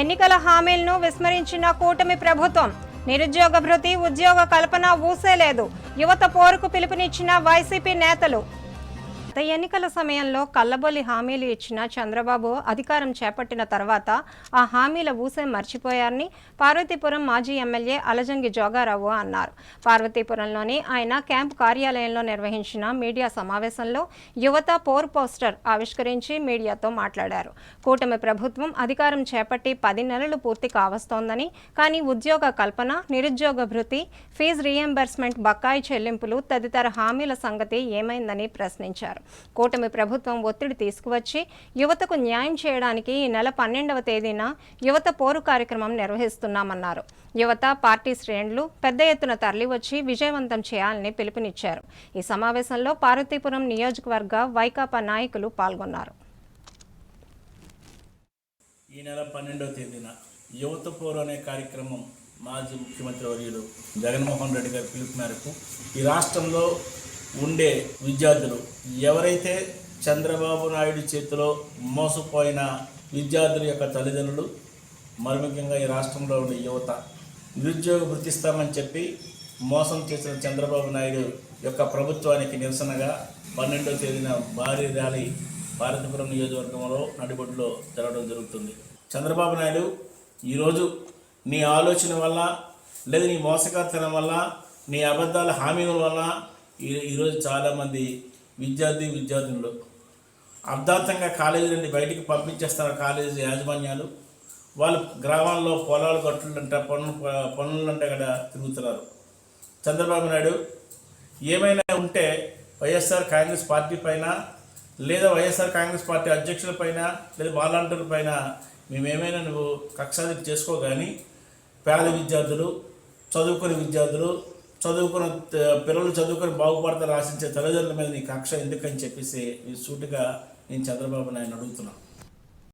ఎన్నికల హామీలను విస్మరించిన కూటమి ప్రభుత్వం నిరుద్యోగ భృతి ఉద్యోగ కల్పన ఊసేలేదు. యువత పోరుకు పిలుపునిచ్చిన వైసీపీ నేతలు గత ఎన్నికల సమయంలో కల్లబొల్లి హామీలు ఇచ్చిన చంద్రబాబు అధికారం చేపట్టిన తర్వాత ఆ హామీల ఊసే మర్చిపోయారని పార్వతీపురం మాజీ ఎమ్మెల్యే అలజంగి జోగారావు అన్నారు. పార్వతీపురంలోని ఆయన క్యాంపు కార్యాలయంలో నిర్వహించిన మీడియా సమావేశంలో యువత పోర్ పోస్టర్ ఆవిష్కరించి మీడియాతో మాట్లాడారు. కూటమి ప్రభుత్వం అధికారం చేపట్టి పది నెలలు పూర్తి కావస్తోందని కానీ ఉద్యోగ కల్పన నిరుద్యోగ భృతి ఫీజు రీఎంబర్స్మెంట్ బకాయి చెల్లింపులు తదితర హామీల సంగతి ఏమైందని ప్రశ్నించారు. కూటమి ప్రభుత్వం ఒత్తిడి తీసుకువచ్చి యువతకు న్యాయం చేయడానికి ఈ నెల పన్నెండవ తేదీన యువత పోరు కార్యక్రమం నిర్వహిస్తున్నామన్నారు. యువత పార్టీ శ్రేణులు పెద్ద ఎత్తున తరలివచ్చి విజయవంతం చేయాలని పిలుపునిచ్చారు. ఈ సమావేశంలో పార్వతీపురం నియోజకవర్గ వైకాపా నాయకులు పాల్గొన్నారు. ఈ నెల పన్నెండవ తేదీన యువత పోరు అనే కార్యక్రమం మాజీ ముఖ్యమంత్రి వర్యులు జగన్మోహన్ రెడ్డి గారి పిలుపు మేరకు ఈ రాష్ట్రంలో ఉండే విద్యార్థులు. ఎవరైతే చంద్రబాబు నాయుడు చేతిలో మోసపోయిన విద్యార్థుల యొక్క తల్లిదండ్రులు మరి ముఖ్యంగా ఈ రాష్ట్రంలో ఉండే యువత నిరుద్యోగ వృత్తిస్తామని చెప్పి మోసం చేసిన చంద్రబాబు నాయుడు యొక్క ప్రభుత్వానికి నిరసనగా పన్నెండవ తేదీన భారీ ర్యాలీ భారతపురం నియోజకవర్గంలో నడిబొడ్డులో జరగడం జరుగుతుంది. చంద్రబాబు నాయుడు ఈరోజు నీ ఆలోచన వల్ల లేదా నీ మోసకర్తనం వల్ల నీ అబద్ధాల హామీల వల్ల ఈ ఈరోజు చాలామంది విద్యార్థి విద్యార్థులు అర్ధాంతంగా కాలేజీ నుండి బయటికి పంపించేస్తారు కాలేజీ యాజమాన్యాలు వాళ్ళు గ్రామాల్లో పొలాలు కట్టులంట పనులు పనులంటే అక్కడ తిరుగుతున్నారు. చంద్రబాబు నాయుడు ఏమైనా ఉంటే వైఎస్ఆర్ కాంగ్రెస్ పార్టీ పైన లేదా వైఎస్ఆర్ కాంగ్రెస్ పార్టీ అధ్యక్షుల పైన లేదా వాలంటీర్ల పైన మేమేమైనా నువ్వు కక్షాదికి చేసుకో కానీ పేద విద్యార్థులు చదువుకునే విద్యార్థులు చదువుకున్న పిల్లలు చదువుకొని బాగుపడతారు ఆశించే తల్లిదండ్రుల మీద నీ కక్ష ఎందుకని చెప్పేసి సూటిగా నేను చంద్రబాబు నాయుడు అడుగుతున్నాను.